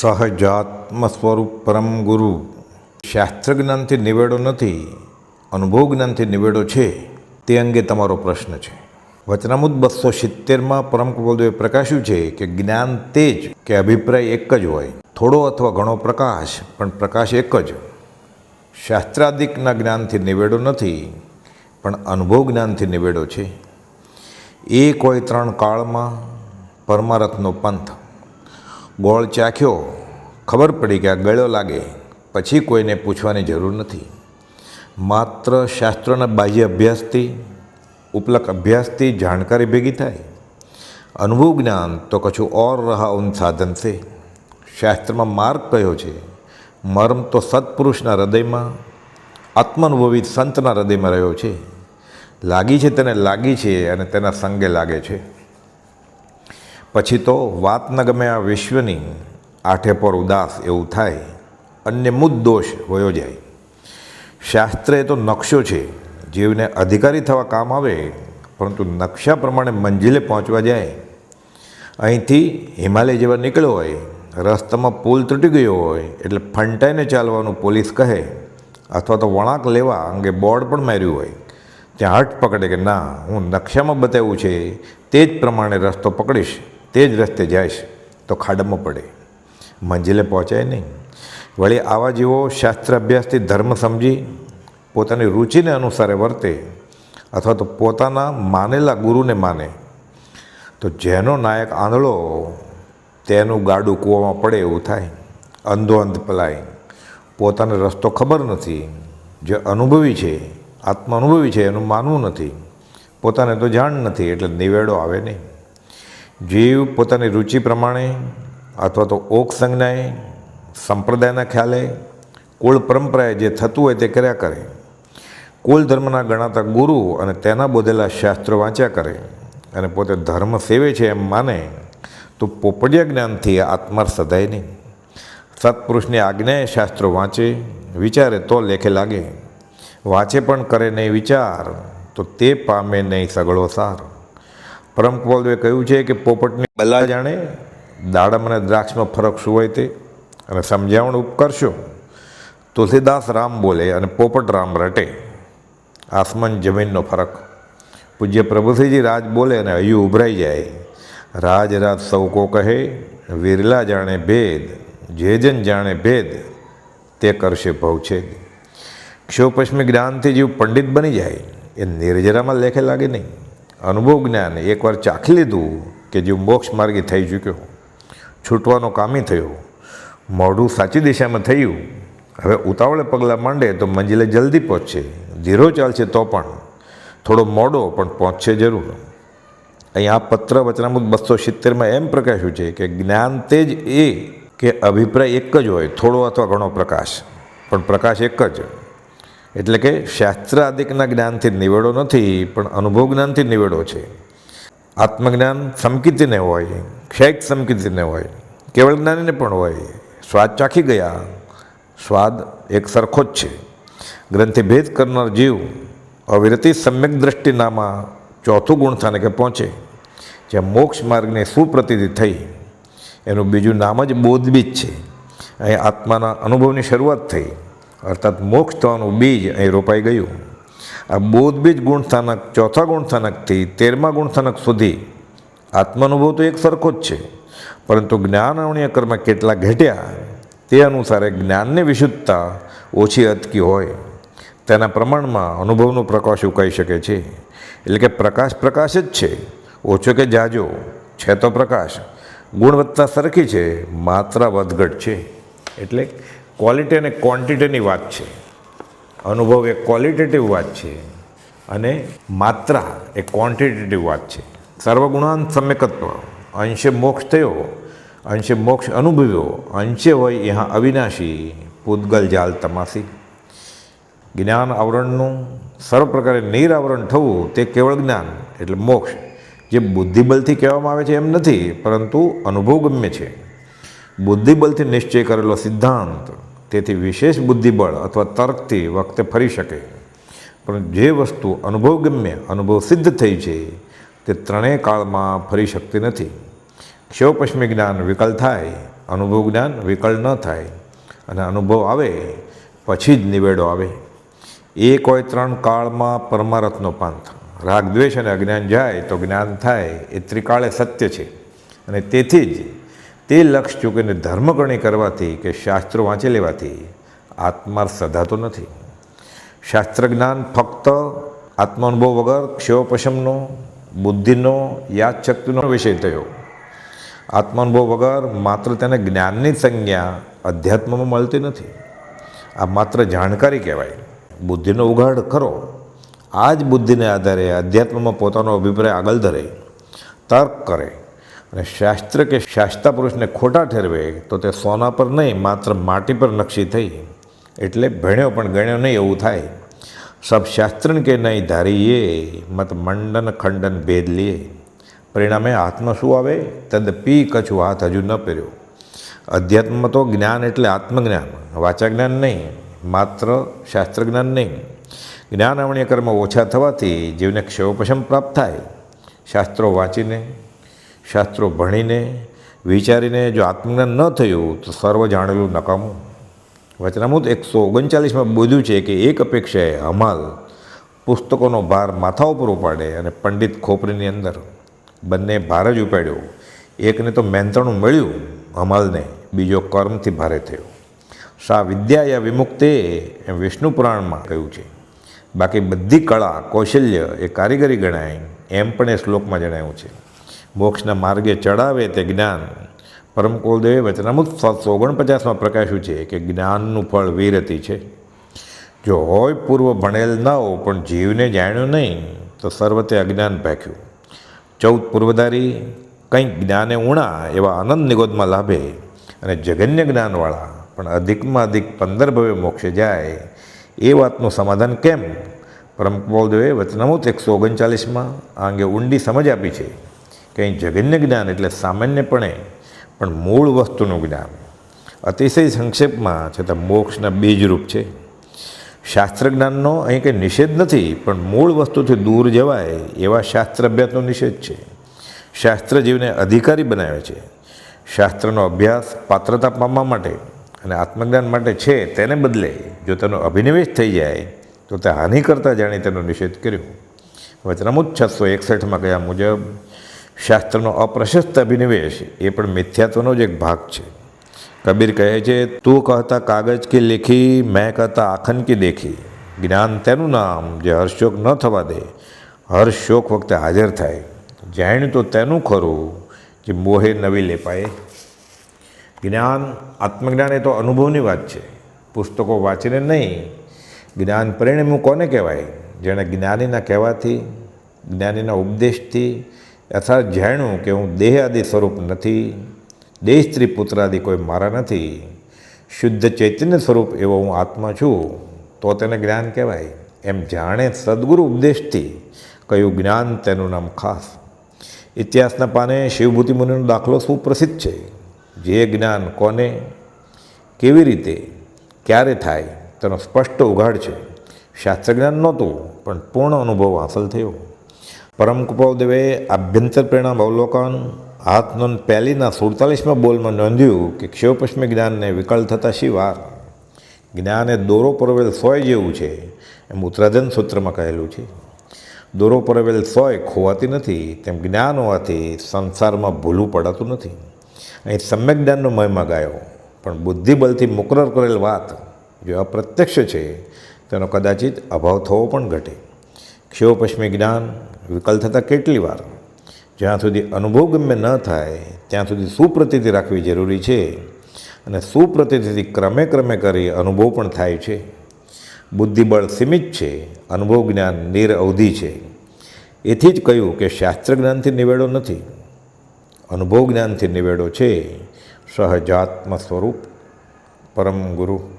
સહજાત્મ સ્વરૂપ પરમ ગુરુ. શાસ્ત્ર જ્ઞાનથી નિવેડો નથી અનુભવ જ્ઞાનથી નિવેડો છે, તે અંગે તમારો પ્રશ્ન છે. વચનામુદ બસો સિત્તેરમાં પરમ કપોલદેવે પ્રકાશ્યું છે કે જ્ઞાન તે જ કે અભિપ્રાય એક જ હોય. થોડો અથવા ઘણો પ્રકાશ, પણ પ્રકાશ એક જ. શાસ્ત્રાદિકના જ્ઞાનથી નિવેડો નથી, પણ અનુભવ જ્ઞાનથી નિવેડો છે. એ કોઈ ત્રણ કાળમાં પરમારથનો પંથ ગોળ ચાખ્યો. ખબર પડી કે આ ગળ્યો લાગે. પછી કોઈને પૂછવાની જરૂર નથી. માત્ર શાસ્ત્રોના બાહ્ય અભ્યાસથી, ઉપલક અભ્યાસથી જાણકારી ભેગી થાય. અનુભવ જ્ઞાન તો કશું ઓર રહા ઉન સાધન છે શાસ્ત્રમાં માર્ગ કયો છે? મર્મ તો સત્પુરુષના હૃદયમાં, આત્માનુભવી સંતના હૃદયમાં રહ્યો છે. લાગી છે તેને લાગી છે અને તેના સંગે લાગે છે. પછી તો વાત ન ગમે આ વિશ્વની, આઠે પર ઉદાસ એવું થાય, અન્ય મુદ્દોષ વયો જાય. શાસ્ત્ર એ તો નકશો છે, જીવને અધિકારી થવા કામ આવે, પરંતુ નકશા પ્રમાણે મંજિલે પહોંચવા જાય. અહીંથી હિમાલય જેવા નીકળ્યો હોય, રસ્તામાં પુલ તૂટી ગયો હોય, એટલે ફંટાઈને ચાલવાનું પોલીસ કહે, અથવા તો વળાંક લેવા અંગે બોર્ડ પણ માર્યું હોય. ત્યાં હટ પકડે કે ના, હું નકશામાં બતાવ્યું છે, તે જ પ્રમાણે રસ્તો પકડીશ. તે જ રસ્તે જઈશ તો ખાડામાં પડે. મંજિલે પહોંચાય નહીં. વળી આવા જેવો શાસ્ત્ર અભ્યાસથી ધર્મ સમજી પોતાની રુચિને અનુસારે વર્તે અથવા તો પોતાના માનેલા ગુરુને માને, તો જેનો નાયક આંધળો, તેનું ગાડું કૂવામાં પડે એવું થાય. અંધો અંધ પલાય. પોતાને રસ્તો ખબર નથી. જે અનુભવી છે, આત્મા અનુભવી છે, એનું માનવું નથી. પોતાને તો જાણ નથી, એટલે નિવેડો આવે નહીં. જીવ પોતાની રુચિ પ્રમાણે અથવા તો ઓક સંજ્ઞાએ, સંપ્રદાયના ખ્યાલે, કુળ પરંપરાએ જે થતું હોય તે કર્યા કરે. કુલ ધર્મના ગણાતા ગુરુ અને તેના બોધેલા શાસ્ત્રો વાંચ્યા કરે અને પોતે ધર્મ સેવે છે એમ માને, તો પોપડિયા જ્ઞાનથી આત્માર સદાય નહીં. સત્પુરુષની આજ્ઞાએ શાસ્ત્રો વાંચે, વિચારે તો લેખે લાગે. વાંચે પણ કરે નહીં વિચાર, તો તે પામે નહીં સગળો સાર. પરમ કપોલદેવે કહ્યું છે કે પોપટની બલા જાણે દાડમ અને દ્રાક્ષમાં ફરક શું હોય તે? અને સમજાવણ કરશો? તુલસીદાસ રામ બોલે અને પોપટ રામ રટે. આસમાન જમીનનો ફરક. પૂજ્ય પ્રભુશ્રીજી રાજ બોલે અને હૈયું ઉભરાઈ જાય. રાજ રાજ સૌ કો કહે, વિરલા જાણે ભેદ, જેજન જાણે ભેદ, તે કરશે ભવછેદ. ક્ષોપશ્મી જ્ઞાનથી જીવ પંડિત બની જાય. એ નિર્જરામાં લેખે લાગે નહીં. અનુભવ જ્ઞાન એકવાર ચાખી લીધું કે જે મોક્ષ માર્ગે થઈ ચૂક્યો. છૂટવાનો કામી થયો. મોઢું સાચી દિશામાં થયું. હવે ઉતાવળે પગલાં માંડે તો મંજિલે જલ્દી પહોંચશે. ધીરો ચાલશે તો પણ. થોડો મોડો પણ પહોંચશે જરૂર. અહીં આ પત્ર વચનામૃત બસો સિત્તેરમાં એમ પ્રકાશ્યું છે કે જ્ઞાન તે જ એ કે અભિપ્રાય એક જ હોય, થોડો અથવા ઘણો પ્રકાશ. પણ પ્રકાશ એક જ. એટલે કે શાસ્ત્ર આદિકના જ્ઞાનથી નિવેડો નથી, પણ અનુભવ જ્ઞાનથી નિવેડો છે. આત્મજ્ઞાન સમકીતીને હોય ક્ષૈક સમકીતીને હોય, કેવળ જ્ઞાનીને પણ હોય. સ્વાદ ચાખી ગયા, સ્વાદ એક સરખો જ છે. ગ્રંથિ ભેદ કરનાર જીવ અવિરતી સમ્યક દ્રષ્ટિનામાં ચોથું ગુણસ્થાને કે પહોંચે, જ્યાં મોક્ષ માર્ગને સુપ્રતિતિ થઈ. એનું બીજું નામ જ બોધબીજ છે. અહીં આત્માના અનુભવની શરૂઆત થઈ. અર્થાત મોક્ષ થવાનું બીજ અહીં રોપાઈ ગયું. આ બોધબીજ ગુણસ્થાનક, ચોથા ગુણસ્થાનકથી તેરમા ગુણસ્થાનક સુધી આત્માનુભવ તો એક સરખો જ છે, પરંતુ જ્ઞાન અવણીય કર્મ કેટલા ઘટ્યા, તે અનુસારે જ્ઞાનની વિશુદ્ધતા ઓછી અટકી હોય. તેના પ્રમાણમાં અનુભવનું પ્રકાશ કહી શકે છે. એટલે કે પ્રકાશ પ્રકાશ જ છે. ઓછો કે જાજો, છે તો પ્રકાશ. ગુણવત્તા સરખી છે, માત્રા વધઘટ છે. એટલે ક્વોલિટી અને ક્વોન્ટિટીની વાત છે. અનુભવ એ ક્વોલિટેટિવ વાત છે અને માત્રા એ ક્વોન્ટિટેટિવ વાત છે. સર્વગુણાન સમ્યકત્વ. અંશે મોક્ષ થયો, અંશે મોક્ષ અનુભવ્યો, અંશે હોય यहाँ અવિનાશી, પૂતગલ જાલ તમાસી જ્ઞાન આવરણનું સર્વ પ્રકારે નિરાવરણ થવું તે કેવળ જ્ઞાન, એટલે મોક્ષ, જે બુદ્ધિબલથી કહેવામાં આવે છે એમ નથી, પરંતુ અનુભવ ગમ્ય છે. બુદ્ધિબલથી નિશ્ચય કરેલો સિદ્ધાંત તેથી વિશેષ બુદ્ધિબળ અથવા તર્કથી વખતે ફરી શકે. પણ જે વસ્તુ અનુભવ ગમ્ય અનુભવ સિદ્ધ થઈ છે, તે ત્રણેય કાળમાં ફરી શકતી નથી. ક્ષેવ જ્ઞાન વિકલ થાય, અનુભવ જ્ઞાન વિકલ ન થાય, અને અનુભવ આવે, પછી જ નિવેડો આવે. એ હોય ત્રણ કાળમાં પરમારથનો પાંથ. રાગ દ્વેષ અને અજ્ઞાન જાય તો જ્ઞાન થાય, એ ત્રિકાળે સત્ય છે. અને તેથી જ તે લક્ષ ચૂકીને ધર્મગણી કરવાથી કે શાસ્ત્રો વાંચી લેવાથી આત્માર્થ સધાતો નથી. શાસ્ત્ર જ્ઞાન ફક્ત આત્માનુભવ વગર ક્ષયોપશમનો, બુદ્ધિનો, યાદશક્તિનો વિષય થયો. આત્માનુભવ વગર માત્ર તેને જ્ઞાનની સંજ્ઞા અધ્યાત્મમાં મળતી નથી. આ માત્ર જાણકારી કહેવાય. બુદ્ધિનો ઉઘાડ ખરો આ જ બુદ્ધિને આધારે અધ્યાત્મમાં પોતાનો અભિપ્રાય આગળ ધરે. તર્ક કરે. અને શાસ્ત્ર કે શાસ્તા પુરુષને ખોટા ઠેરવે તો તે સોના પર નહીં, માત્ર માટી પર નક્ષી થઈ. એટલે ભણ્યો પણ ગણ્યો નહીં એવું થાય. સબ શાસ્ત્રન કે નહીં ધારીએ, મત મંડન ખંડન ભેદ લીએ. પરિણામે હાથમાં શું આવે? તદ પી કછું હાથ હજુ ન પહેર્યો. અધ્યાત્મમાં તો જ્ઞાન એટલે આત્મજ્ઞાન વાચા જ્ઞાન નહીં, માત્ર શાસ્ત્ર જ્ઞાન નહીં. જ્ઞાન અવણ્ય કર્મ ઓછા થવાથી જીવને ક્ષયોપશમ પ્રાપ્ત થાય. શાસ્ત્રો વાંચીને શાસ્ત્રો ભણીને, વિચારીને જો આત્મજ્ઞાન ન થયું, તો સર્વ જાણેલું નકામું. વચનામૃત એકસો ઓગણચાલીસમાં બોધ્યું છે કે એક અપેક્ષાએ હમાલ પુસ્તકોનો ભાર માથા ઉપર ઉપાડે અને પંડિત ખોપરીની અંદર બંને ભાર જ ઉપાડ્યો. એકને તો મહેનતણું મળ્યું, હમાલને બીજો કર્મથી ભારે થયો. સા વિદ્યા યા વિમુક્તે એમ વિષ્ણુ પુરાણમાં કહ્યું છે. બાકી બધી કળા કૌશલ્ય એ કારીગરી ગણાય, એમ પણ એ શ્લોકમાં જણાવ્યું છે. મોક્ષના માર્ગે ચડાવે તે જ્ઞાન. પરમ કુલદેવે વચનામૃત સાતસો ઓગણપચાસમાં પ્રકાશ્યું છે કે જ્ઞાનનું ફળ વીરતી છે. જો હોય પૂર્વ ભણેલ ન હો, પણ જીવને જાણ્યું નહીં, તો સર્વતે અજ્ઞાન ભાખ્યું. ચૌદ પૂર્વધારી, કંઈક જ્ઞાને ઉણા એવા આનંદ નિગોદમાં લાભે અને જગન્ય જ્ઞાનવાળા, પણ અધિકમાં અધિક પંદર ભવે મોક્ષે જાય, એ વાતનું સમાધાન કેમ? પરમ કુલદેવે વચનામૃત એકસો ઓગણચાલીસમાં આ અંગે ઊંડી સમજ આપી છે. કે અહીં જગન્ય જ્ઞાન એટલે સામાન્યપણે પણ મૂળ વસ્તુનું જ્ઞાન. અતિશય સંક્ષેપમાં છતાં મોક્ષના બીજરૂપ છે. શાસ્ત્ર જ્ઞાનનો અહીં કંઈ નિષેધ નથી, પણ મૂળ વસ્તુથી દૂર જવાય એવા શાસ્ત્ર અભ્યાસનો નિષેધ છે. શાસ્ત્ર જીવને અધિકારી બનાવે છે. શાસ્ત્રનો અભ્યાસ પાત્રતા પામવા માટે અને આત્મજ્ઞાન માટે છે તેને બદલે જો તેનો અભિનિવેશ થઈ જાય, તો તે હાનિ કરતા જાણી તેનો નિષેધ કર્યો. વચનામુત છસો એકસઠમાં કયા મુજબ શાસ્ત્રનો અપ્રશસ્ત અભિનિવેશ, એ પણ મિથ્યાત્વનો જ એક ભાગ છે. કબીર કહે છે, તું કહેતા કાગજ કે લેખી, મેં કહેતા આખન કે દેખી. જ્ઞાન તેનું નામ જે હર્ષોક ન થવા દે. હર્ષોક વખતે હાજર થાય. જાણ તો તેનું ખરું જે મોહે નવી લેપાય. જ્ઞાન, આત્મજ્ઞાન એ તો અનુભવની વાત છે. પુસ્તકો વાંચીને નહીં. જ્ઞાન પરિણમ્યું કોને કહેવાય? જેણે જ્ઞાનીના કહેવાથી, જ્ઞાનીના ઉપદેશથી યથાર્થ જાણ્યું કે હું દેહ આદિ સ્વરૂપ નથી દેહ સ્ત્રી પુત્રાદિ કોઈ મારા નથી, શુદ્ધ ચૈતન્ય સ્વરૂપ એવો હું આત્મા છું, તો તેને જ્ઞાન કહેવાય. એમ જાણે સદગુરુ ઉપદેશથી કયું જ્ઞાન તેનું નામ ખાસ. ઇતિહાસના પાને શિવભૂતિ મુનિનો દાખલો સુપ્રસિદ્ધ છે. જે જ્ઞાન કોને, કેવી રીતે, ક્યારે થાય તેનો સ્પષ્ટ ઉઘાડ છે. શાસ્ત્ર જ્ઞાન નહોતું, પણ પૂર્ણ અનુભવ હાંસલ થયો. પરમ કૃપાદેવે આભ્યંતર પરિણામ અવલોકન હાથ નોંધ પહેલીના સુડતાલીસમાં બોલમાં નોંધ્યું કે ક્ષયોપશ્મી જ્ઞાનને વિકલ થતાં જ્ઞાન એ દોરો પરવેલ સોય જેવું છે એમ ઉત્તરાધન સૂત્રમાં કહેલું છે. દોરો પરવેલ સોય ખોવાતી નથી, તેમ જ્ઞાન હોવાથી સંસારમાં ભૂલું પડાતું નથી. અહીં સમ્યક જ્ઞાનનો મહિમા ગાયો, પણ બુદ્ધિબલથી મુકરર કરેલ વાત જો અપ્રત્યક્ષ છે, તેનો કદાચિત અભાવ થવો પણ ઘટે. ક્ષયોપશ્મી જ્ઞાન વિકલ થતાં કેટલી વાર? જ્યાં સુધી અનુભવ ગમે ન થાય, ત્યાં સુધી સુપ્રતિથી રાખવી જરૂરી છે. અને સુપ્રતિતિથી ક્રમે ક્રમે કરી અનુભવ પણ થાય છે. બુદ્ધિબળ સીમિત છે, અનુભવ જ્ઞાન નિર અવધિ છે. એથી જ કહ્યું કે શાસ્ત્ર જ્ઞાનથી નિવેડો નથી. અનુભવ જ્ઞાનથી નિવેડો છે. સહજાત્મ સ્વરૂપ પરમ ગુરુ.